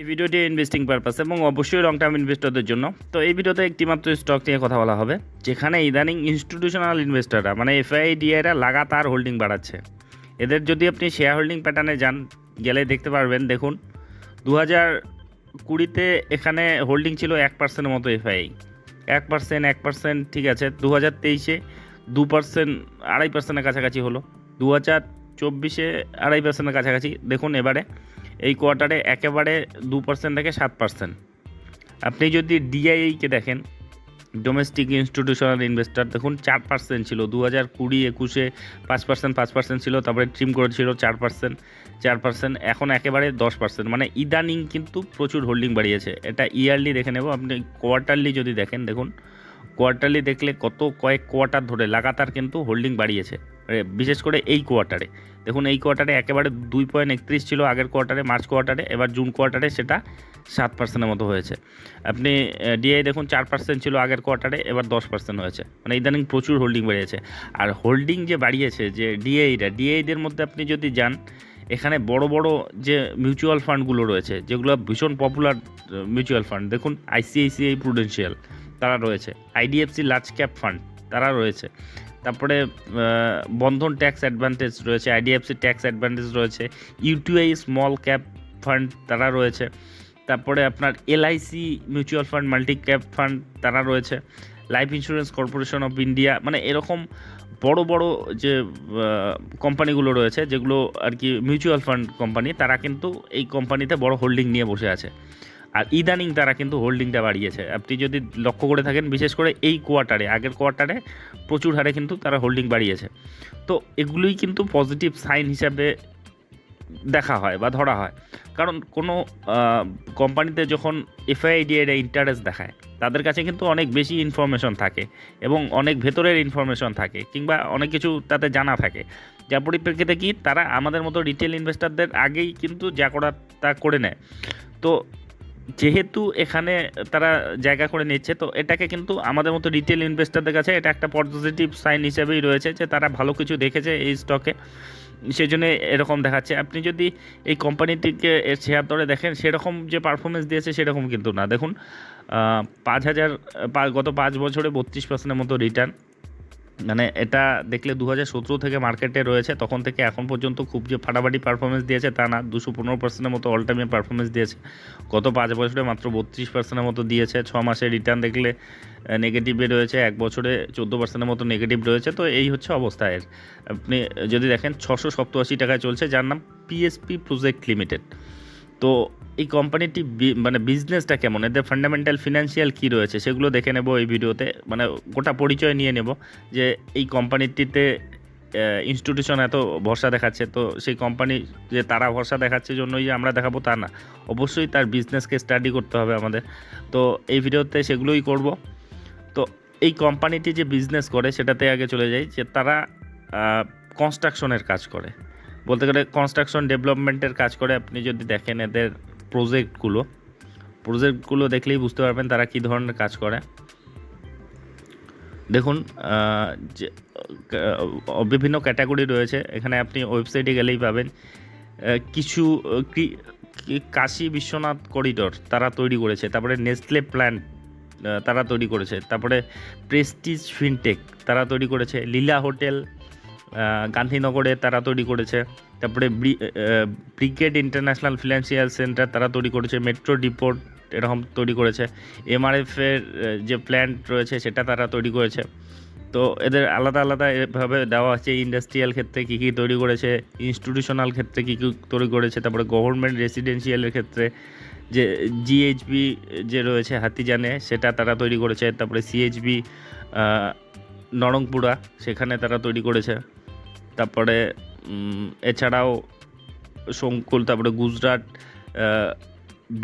এই ভিডিওটি investing purpose এবং অবশ্যই লং টার্ম ইনভেস্টরদের জন্য। তো এই ভিডিওতে একটি মাত্র স্টক নিয়ে কথা বলা হবে, যেখানে ইদানিং ইনস্টিটিউশনাল ইনভেস্টররা মানে এফআই ডিআইরা লাগাতার হোল্ডিং বাড়াচ্ছে। এদের যদি আপনি শেয়ার হোল্ডিং প্যাটার্নে যান, গেলে দেখতে পারবেন, দেখুন দু হাজার কুড়িতে এখানে হোল্ডিং ছিল এক পার্সেন্টের মতো এফআই এক পার্সেন্ট এক পার্সেন্ট ঠিক আছে দু হাজার তেইশে দু পার্সেন্ট আড়াই পার্সেন্টের কাছাকাছি হলো। দু হাজার চব্বিশে আড়াই পার্সেন্টের কাছাকাছি। দেখুন এবারে এই কোয়ার্টারে একেবারে দু পার্সেন্ট থেকে সাত পার্সেন্ট আপনি যদি ডিআইকে দেখেন ডোমেস্টিক ইনস্টিটিউশনাল ইনভেস্টর দেখুন চার পার্সেন্ট ছিল, দু হাজার কুড়ি একুশে পাঁচ পার্সেন্ট পাঁচ পার্সেন্ট ছিল, তারপরে ট্রিম করেছিল চার পার্সেন্ট চার পার্সেন্ট এখন একেবারে দশ পার্সেন্ট মানে ইদানিং কিন্তু প্রচুর হোল্ডিং বাড়িয়েছে। এটা ইয়ারলি দেখে নেব। আপনি কোয়ার্টারলি যদি দেখেন, দেখুন কোয়ার্টারলি দেখলে কত কয়েক কোয়ার্টার ধরে লাগাতার কিন্তু হোল্ডিং বাড়িয়েছে। বিশেষ করে এই কোয়ার্টারে দেখুন, এই কোয়ার্টারে একেবারে দুই পয়েন্ট একত্রিশ ছিল আগের কোয়ার্টারে মার্চ কোয়ার্টারে এবার জুন কোয়ার্টারে সেটা সাত পার্সেন্টের মতো হয়েছে। আপনি ডিআই দেখুন, চার পার্সেন্ট ছিল আগের কোয়ার্টারে এবার দশ পার্সেন্ট হয়েছে। মানে ইদানিং প্রচুর হোল্ডিং বেড়েছে আর হোল্ডিং যে বাড়িয়েছে, যে ডিআইরা ডিআইদের মধ্যে আপনি যদি যান, এখানে বড় বড় যে মিউচুয়াল ফান্ডগুলো রয়েছে, যেগুলো ভীষণ পপুলার মিউচুয়াল ফান্ড দেখুন আইসিআইসিআই প্রুডেন্সিয়াল তারা রয়েছে। আইডিএফসি লার্জ ক্যাপ ফান্ড তারা রয়েছে। তারপরে বন্ধন ট্যাক্স অ্যাডভান্টেজ রয়েছে আইডিএফসি ট্যাক্স অ্যাডভান্টেজ রয়েছে ইউটিআই স্মল ক্যাপ ফান্ড তারা রয়েছে। তারপরে আপনার LIC mutual fund multi cap fund তারা রয়েছে। Life insurance corporation of India মানে এরকম বড় বড় যে কোম্পানিগুলো রয়েছে, যেগুলো আর কি মিউচুয়াল ফান্ড কোম্পানি তারা কিন্তু এই কোম্পানিতে বড় হোল্ডিং নিয়ে বসে আছে। আর ইদানিং তারা কিন্তু হোল্ডিংটা বাড়িয়েছে। আপনি যদি লক্ষ্য করে থাকেন, বিশেষ করে এই কোয়ার্টারে, আগের কোয়ার্টারে প্রচুর হারে কিন্তু তারা হোল্ডিং বাড়িয়েছে। তো এগুলোই কিন্তু পজিটিভ সাইন হিসাবে দেখা হয় বা ধরা হয়। কারণ কোনো কোম্পানিতে যখন এফআইডিএর ইন্টারেস্ট দেখায়, তাদের কাছে কিন্তু অনেক বেশি ইনফরমেশন থাকে এবং অনেক ভেতরের ইনফরমেশন থাকে কিংবা অনেক কিছু তাতে জানা থাকে। যার পরিপ্রেক্ষিতে কি তারা আমাদের মতো রিটেল ইনভেস্টরদের আগেই কিন্তু যা করার তা করে নেয়। তো যেহেতু এখানে তারা জায়গা করে নিচ্ছে, তো এটাকে কিন্তু আমাদের মতো রিটেল ইনভেস্টরদের কাছে এটা একটা পজিটিভ সাইন হিসেবেই রয়েছে যে তারা ভালো কিছু দেখেছে এই স্টকে সেই জন্য এরকম দেখাচ্ছে। আপনি যদি এই কোম্পানিটিকে এর শেয়ার দরে দেখেন, সেরকম যে পারফরমেন্স দিয়েছে সেরকম কিন্তু না। দেখুন পাঁচ হাজার, গত পাঁচ বছরে বত্রিশ পার্সেন্টের মতো রিটার্ন মানে এটা দেখলে দু হাজার সতেরো থেকে মার্কেটে রয়েছে, তখন থেকে এখন পর্যন্ত খুব যে ফাটাফাটি পারফরমেন্স দিয়েছে তা না, দুশো পনেরো পার্সেন্টের মতো অল টাইমে পারফরমেন্স দিয়েছে। গত পাঁচ বছরে মাত্র বত্রিশ পার্সেন্টের মতো দিয়েছে, ছ মাসে রিটার্ন দেখলে নেগেটিভে রয়েছে, এক বছরে চোদ্দ পার্সেন্টের মতো নেগেটিভ রয়েছে, তো এই হচ্ছে অবস্থা এর। আপনি যদি দেখেন, ছশো সপ্তআশি টাকায় চলছে, যার নাম পিএসপি প্রজেক্ট লিমিটেড তো এই কোম্পানিটি মানে বিজনেসটা কেমন? এদের ফান্ডামেন্টাল ফিনান্সিয়াল কী রয়েছে সেগুলো দেখে নেব এই ভিডিওতে। মানে গোটা পরিচয় নিয়ে নেব যে এই কোম্পানিটিতে ইনস্টিটিউশন এত ভরসা দেখাচ্ছে। তো সেই কোম্পানি যে তারা ভরসা দেখাচ্ছে জন্যই যে আমরা দেখাবো তা না। অবশ্যই তার বিজনেসকে স্টাডি করতে হবে আমাদের। তো এই ভিডিওতে সেগুলোই করব। তো এই কোম্পানিটি যে বিজনেস করে সেটাতে আগে চলে যাই যে তারা কনস্ট্রাকশনের কাজ করে। বলতে গেলে কনস্ট্রাকশন ডেভেলপমেন্টের কাজ করে আপনি যদি দেখেন এদের প্রজেক্টগুলো প্রজেক্টগুলো দেখলেই বুঝতে পারবেন তারা কী ধরনের কাজ করে। দেখুন বিভিন্ন ক্যাটাগরি রয়েছে, এখানে আপনি ওয়েবসাইটে গেলেই পাবেন। কিছু কাশী বিশ্বনাথ করিডোর তারা তৈরি করেছে, তারপরে নেসলে প্ল্যান্ট তারা তৈরি করেছে, তারপরে প্রেস্টিজ ফিনটেক তারা তৈরি করেছে লীলা হোটেল গান্ধীনগরে তারা তৈরি করেছে। তারপরে ব্রিগেড ইন্টারন্যাশনাল ফিনান্সিয়াল সেন্টার তারা তৈরি করেছে, মেট্রো ডিপোর্ট এরকম তৈরি করেছে এমআরএফের যে প্ল্যান্ট রয়েছে সেটা তারা তৈরি করেছে। তো এদের আলাদা আলাদা এভাবে দেওয়া আছে, ইন্ডাস্ট্রিয়াল ক্ষেত্রে কী কী তৈরি করেছে, ইনস্টিটিউশনাল ক্ষেত্রে কী কী তৈরি করেছে, তারপরে গভর্নমেন্ট রেসিডেন্সিয়ালের ক্ষেত্রে যে জিএইচবি যে রয়েছে হাতিজানে সেটা তারা তৈরি করেছে, তারপরে সিএইচবি নরংপুরা সেখানে তারা তৈরি করেছে। তারপরে এছাড়াও সংকুল তারপরে গুজরাট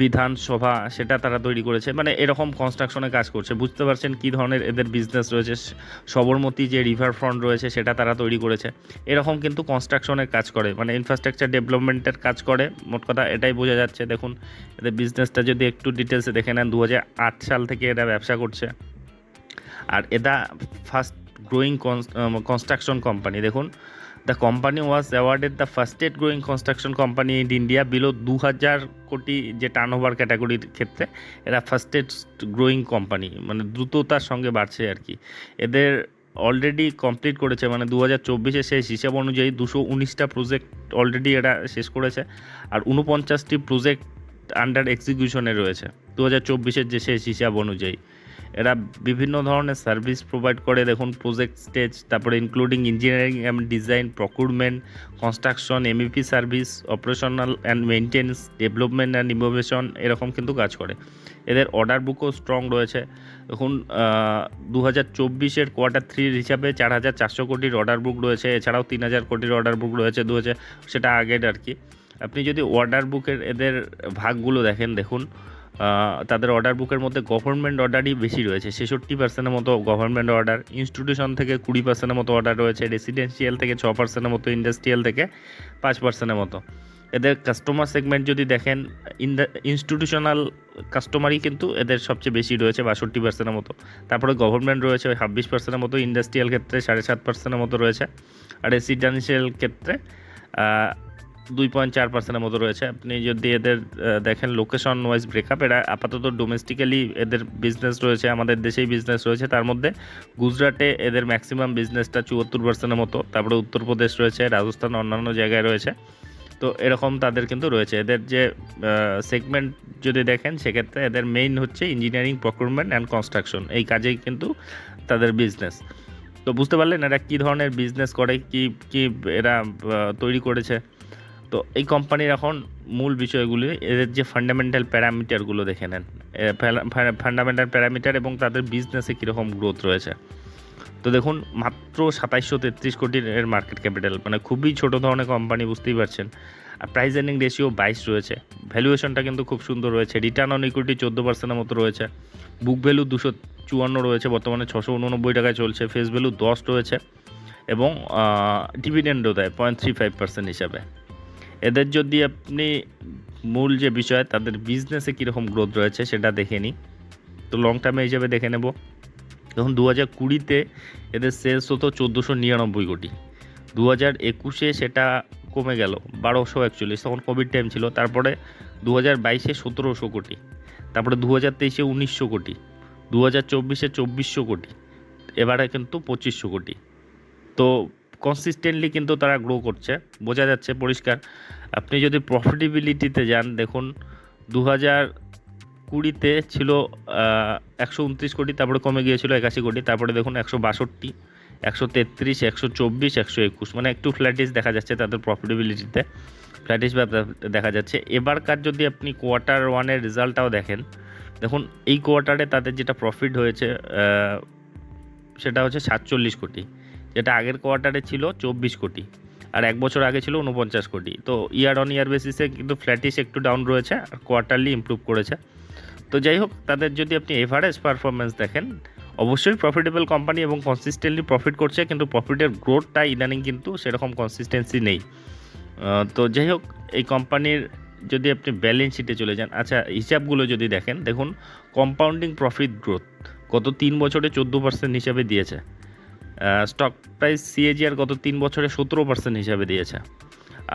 বিধানসভা, সেটা তারা তৈরি করেছে। মানে এরকম কনস্ট্রাকশনে কাজ করছে। বুঝতে পারছেন কী ধরনের এদের বিজনেস রয়েছে? সবরমতী যে রিভার ফ্রন্ট রয়েছে, সেটা তারা তৈরি করেছে। এরকম কিন্তু কনস্ট্রাকশনের কাজ করে। মানে ইনফ্রাস্ট্রাকচার ডেভেলপমেন্টের কাজ করে, মোট কথা এটাই বোঝা যাচ্ছে। দেখুন, এদের বিজনেসটা যদি একটু ডিটেলসে দেখে নেন দু হাজার আট সাল থেকে এরা ব্যবসা করছে। আর এটা ফার্স্ট গ্রোয়িং কনস্ট্রাকশন কোম্পানি দেখুন the company was awarded the fastest growing construction company in India below দু হাজার কোটি যে টার্ন ওভার ক্যাটাগরির ক্ষেত্রে। এরা ফার্স্টেড গ্রোয়িং কোম্পানি মানে দ্রুততার সঙ্গে বাড়ছে আর কি। এদের অলরেডি কমপ্লিট করেছে মানে দু হাজার চব্বিশে শেষ হিসাব অনুযায়ী দুশো উনিশটা প্রজেক্ট অলরেডি এরা শেষ করেছে, আর উনপঞ্চাশটি প্রজেক্ট আন্ডার এক্সিকিউশনে রয়েছে। দু হাজার চব্বিশের যে শেষ হিসাব অনুযায়ী। এরা বিভিন্ন ধরনের সার্ভিস প্রোভাইড করে। দেখুন প্রজেক্ট স্টেজ তারপরে including engineering and design procurement construction MEP service operational and maintenance development and innovation এরকম কিন্তু কাজ করে। এদের অর্ডার বুকও স্ট্রং রয়েছে। দেখুন দু হাজার চব্বিশের কোয়ার্টার থ্রির হিসাবে চার হাজার চারশো কোটির অর্ডার বুক রয়েছে। এছাড়াও তিন হাজার কোটির অর্ডার বুক রয়েছে দু হাজার সেটা আগের আর কি। আপনি যদি অর্ডার বুকের এদের ভাগগুলো দেখেন, দেখুন তাদের অর্ডার বুকের মধ্যে গভর্নমেন্ট অর্ডারই বেশি রয়েছে। ছেষট্টি পার্সেন্টের মতো গভর্নমেন্ট অর্ডার ইনস্টিটিউশন থেকে কুড়ি পার্সেন্টের মতো অর্ডার রয়েছে রেসিডেন্সিয়াল থেকে ছ পার্সেন্টের মতো ইন্ডাস্ট্রিয়াল থেকে পাঁচ পার্সেন্টের মতো। এদের কাস্টমার সেগমেন্ট যদি দেখেন ইনস্টিটিউশনাল কাস্টমারই কিন্তু এদের সবচেয়ে বেশি রয়েছে, বাষট্টি পার্সেন্টের মতো। তারপরে গভর্নমেন্ট রয়েছে, ওই ছাব্বিশ পার্সেন্টের মতো ইন্ডাস্ট্রিয়াল ক্ষেত্রে সাড়ে সাত পার্সেন্টের মতো রয়েছে, আর রেসিডেন্সিয়াল ক্ষেত্রে দুই পয়েন্ট চার পার্সেন্টের মতো রয়েছে। আপনি যদি এদের দেখেন লোকেশন ওয়াইজ ব্রেকআপ এরা আপাতত ডোমেস্টিক্যালি এদের বিজনেস রয়েছে, আমাদের দেশেই বিজনেস রয়েছে। তার মধ্যে গুজরাটে এদের ম্যাক্সিমাম বিজনেসটা চুয়াত্তর পার্সেন্টের মতো, তারপরে উত্তরপ্রদেশ রয়েছে, রাজস্থান অন্যান্য জায়গায় রয়েছে। তো এরকম তাদের কিন্তু রয়েছে। এদের যে সেগমেন্ট যদি দেখেন, সেক্ষেত্রে এদের মেইন হচ্ছে ইঞ্জিনিয়ারিং প্রকুরমেন্ট অ্যান্ড কনস্ট্রাকশন এই কাজেই কিন্তু তাদের বিজনেস তো বুঝতে পারলেন এরা কী ধরনের বিজনেস করে, কি কি এরা তৈরি করেছে? তো এই কোম্পানির এখন মূল বিষয়গুলি, এদের যে ফান্ডামেন্টাল প্যারামিটারগুলো দেখে নেন। ফান্ডামেন্টাল প্যারামিটার এবং তাদের বিজনেসে কীরকম গ্রোথ রয়েছে। তো দেখুন, মাত্র সাতাইশশো তেত্রিশ কোটির এর মার্কেট ক্যাপিটাল মানে খুবই ছোট ধরনের কোম্পানি বুঝতেই পারছেন। আর প্রাইস এর্নিং রেশিও বাইশ রয়েছে। ভ্যালুয়েশনটা কিন্তু খুব সুন্দর রয়েছে। রিটার্ন অন ইকুইটি চোদ্দ পার্সেন্টের মতো রয়েছে। বুক ভ্যালু দুশো চুয়ান্ন রয়েছে, বর্তমানে ছশো উননব্বই টাকায় চলছে। ফেস ভ্যালু দশ রয়েছে এবং ডিভিডেন্ডও দেয় পয়েন্ট থ্রি ফাইভ পার্সেন্ট হিসাবে। এদের যদি আপনি মূল যে বিষয়, তাদের বিজনেসে কীরকম গ্রোথ রয়েছে সেটা দেখে নিই। তো লং টার্মে হিসেবে দেখে নেব। তখন দু হাজার কুড়িতে এদের সেলস হতো চোদ্দোশো নিরানব্বই কোটি। দু হাজার একুশে সেটা কমে গেল বারোশো একচল্লিশ। তখন কোভিড টাইম ছিল। তারপরে দু হাজার বাইশে সতেরোশো কোটি। তারপরে দু হাজার তেইশে উনিশশো কোটি। দু হাজার চব্বিশে চব্বিশশো কোটি। এবারে কিন্তু পঁচিশশো কোটি। তো কনসিস্টেন্টলি কিন্তু তারা গ্রো করছে। বোঝা যাচ্ছে পরিষ্কার। আপনি যদি প্রফিটেবিলিটিতে যান, দেখুন দু হাজার কুড়িতে ছিল একশো উনত্রিশ কোটি, তারপরে কমে গিয়েছিল একাশি কোটি, তারপরে দেখুন, একশো বাষট্টি, একশো তেত্রিশ, একশো চব্বিশ, একশো একুশ। মানে একটু ফ্ল্যাটিস দেখা যাচ্ছে তাদের প্রফিটেবিলিটিতে ফ্ল্যাটিস দেখা যাচ্ছে। এবারকার যদি আপনি কোয়ার্টার ওয়ানের রেজাল্টটাও দেখেন, দেখুন, এই কোয়ার্টারে তাদের যেটা প্রফিট হয়েছে সেটা হচ্ছে সাতচল্লিশ কোটি। যেটা আগের কোয়ার্টারে ছিল চব্বিশ কোটি, আর এক বছর আগে ছিল উনপঞ্চাশ কোটি। তো ইয়ার অন ইয়ার বেসিসে কিন্তু ফ্ল্যাটিস একটু ডাউন রয়েছে, আর কোয়ার্টারলি ইমপ্রুভ করেছে। তো যাই হোক, তাদের যদি আপনি এভারেজ পারফরমেন্স দেখেন, অবশ্যই প্রফিটেবল কোম্পানি এবং কনসিস্টেন্টলি প্রফিট করছে, কিন্তু প্রফিটের গ্রোথটা ইদানিং কিন্তু সেরকম কনসিস্টেন্সি নেই। তো যাই হোক, এই কোম্পানির যদি আপনি ব্যালেন্স শিটে চলে যান আচ্ছা হিসাবগুলো যদি দেখেন, দেখুন কম্পাউন্ডিং প্রফিট গ্রোথ গত তিন বছরে চোদ্দ পার্সেন্ট হিসাবে দিয়েছে। স্টক প্রাইস সিএজিআর গত তিন বছরে সতেরো পার্সেন্ট হিসাবে দিয়েছে।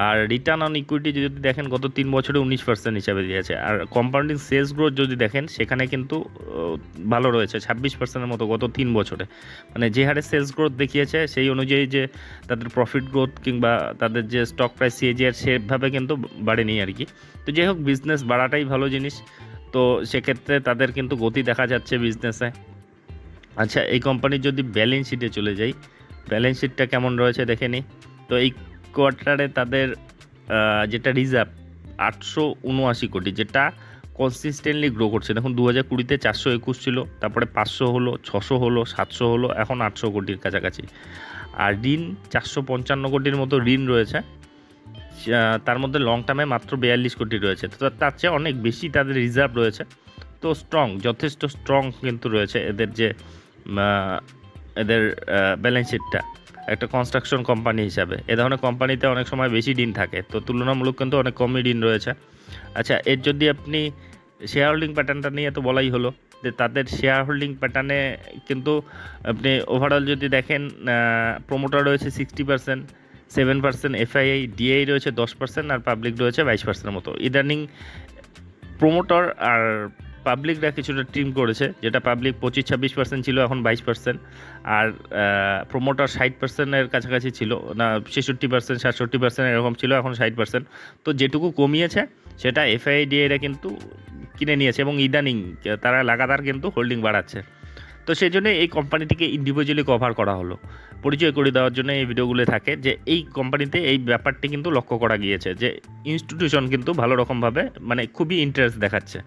আর রিটার্ন অন ইকুইটি যদি দেখেন, গত তিন বছরে উনিশ পার্সেন্ট হিসাবে দিয়েছে। আর কম্পাউন্ডিং সেলস গ্রোথ যদি দেখেন, সেখানে কিন্তু ভালো রয়েছে, ছাব্বিশ পার্সেন্টের মতো গত তিন বছরে। মানে যে হারে সেলস গ্রোথ দেখিয়েছে, সেই অনুযায়ী যে তাদের প্রফিট গ্রোথ কিংবা তাদের যে স্টক প্রাইস সিএজিআর সেভাবে কিন্তু বাড়েনি আর কি। তো যাই হোক বিজনেস বাড়াটাই ভালো জিনিস। তো সেক্ষেত্রে তাদের কিন্তু গতি দেখা যাচ্ছে বিজনেসে আচ্ছা এই কোম্পানির যদি ব্যালেন্স শিটে চলে যাই ব্যালেন্স শিটটা কেমন রয়েছে দেখে নিই তো এই কোয়ার্টারে তাদের যেটা রিজার্ভ আটশো উনআশি কোটি, যেটা কনসিস্টেন্টলি গ্রো করছে। দেখুন দু হাজার কুড়িতে চারশো একুশ ছিল, তারপরে পাঁচশো হলো, ছশো হলো, সাতশো হলো, এখন আটশো কোটির কাছাকাছি। আর ঋণ, চারশো পঞ্চান্ন কোটির মতো ঋণ রয়েছে। তার মধ্যে লং টার্মে মাত্র বিয়াল্লিশ কোটি রয়েছে। তো তার চেয়ে অনেক বেশি তাদের রিজার্ভ রয়েছে। তো স্ট্রং যথেষ্ট স্ট্রং কিন্তু রয়েছে এদের যে এদের ব্যালেন্স শিটটা একটা কনস্ট্রাকশন কোম্পানি হিসাবে। এ ধরনের কোম্পানিতে অনেক সময় বেশি ঋণ থাকে। তো তুলনামূলক কিন্তু অনেক কমই ঋণ রয়েছে। আচ্ছা এর যদি আপনি শেয়ার হোল্ডিং প্যাটার্নটা নিয়ে তো বলাই হলো যে, তাদের শেয়ার হোল্ডিং প্যাটার্নে কিন্তু আপনি ওভারঅল যদি দেখেন প্রোমোটার রয়েছে sixty percent seven percent FII DI রয়েছে দশ পার্সেন্ট আর পাবলিক রয়েছে বাইশ পার্সেন্টের মতো। ইদানিং প্রোমোটর আর পাবলিকরা কিছুটা টিম করেছে, যেটা পাবলিক পঁচিশ, ছাব্বিশ পার্সেন্ট ছিল, এখন বাইশ পার্সেন্ট আর প্রোমোটার ষাট পার্সেন্টের কাছাকাছি ছিল, না, ছেষট্টি পার্সেন্ট সাতষট্টি পার্সেন্ট এরকম ছিল, এখন ষাট পার্সেন্ট তো যেটুকু কমিয়েছে, সেটা এফআইডিএরা কিন্তু কিনে নিয়েছে এবং ইদানিং তারা লাগাতার কিন্তু হোল্ডিং বাড়াচ্ছে। তো সেই জন্য এই কোম্পানিটিকে ইন্ডিভিজুয়ালি কভার করা হলো। পরিচয় করে দেওয়ার জন্য এই ভিডিওগুলো থাকে যে এই কোম্পানিতে এই ব্যাপারটি কিন্তু লক্ষ্য করা গিয়েছে যে ইনস্টিটিউশন কিন্তু ভালো রকমভাবে মানে খুবই ইন্টারেস্ট দেখাচ্ছে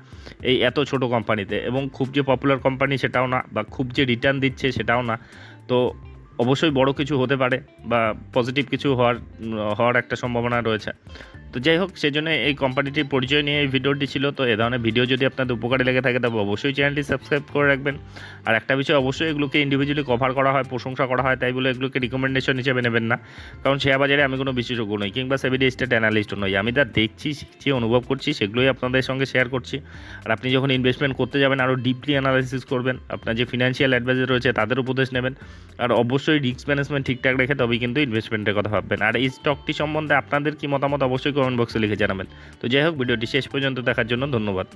এই এত ছোট কোম্পানিতে এবং খুব যে পপুলার কোম্পানি সেটাও না বা খুব যে রিটার্ন দিচ্ছে সেটাও না। তো অবশ্যই বড় কিছু হতে পারে বা পজিটিভ কিছু হওয়ার হওয়ার একটা সম্ভাবনা রয়েছে। তো যাই হোক, সেই জন্য এই কোম্পানিটির পরিচয় নিয়ে এই ভিডিওটি ছিল। তো এ ধরনের ভিডিও যদি আপনাদের উপকারে লেগে থাকে, তবে অবশ্যই চ্যানেলটি সাবস্ক্রাইব করে রাখবেন। আর একটা বিষয় অবশ্যই এগুলোকে ইন্ডিভিজুয়ালি কভার করা হয়, প্রশংসা করা হয়, তাই বলে এগুলোকে রিকমেন্ডেশন হিসেবে নেবেন না। কারণ শেয়ার বাজারে আমি কোনো বিশেষজ্ঞ নই, কিংবা সেভিডি স্টেট অ্যানালিস্টও নই। আমি যা দেখছি, শিখছি, অনুভব করছি, সেগুলোই আপনাদের সঙ্গে শেয়ার করছি। আর আপনি যখন ইনভেস্টমেন্ট করতে যাবেন, আরও ডিপলি অ্যানালাইসিস করবেন, আপনার যে ফিনান্সিয়াল অ্যাডভাইজার রয়েছে, তাদের উপদেশ নেবেন। আর অবশ্যই রিস্ক ম্যানেজমেন্ট ঠিকঠাক রেখে তবেই কিন্তু ইনভেস্টমেন্টের কথা ভাববেন। আর এই স্টকটি সম্বন্ধে আপনাদের কি মতামত, অবশ্যই কমেন্ট বক্সে লিখে জানাবেন। তো যাই হোক ভিডিওটি শেষ পর্যন্ত দেখার জন্য ধন্যবাদ।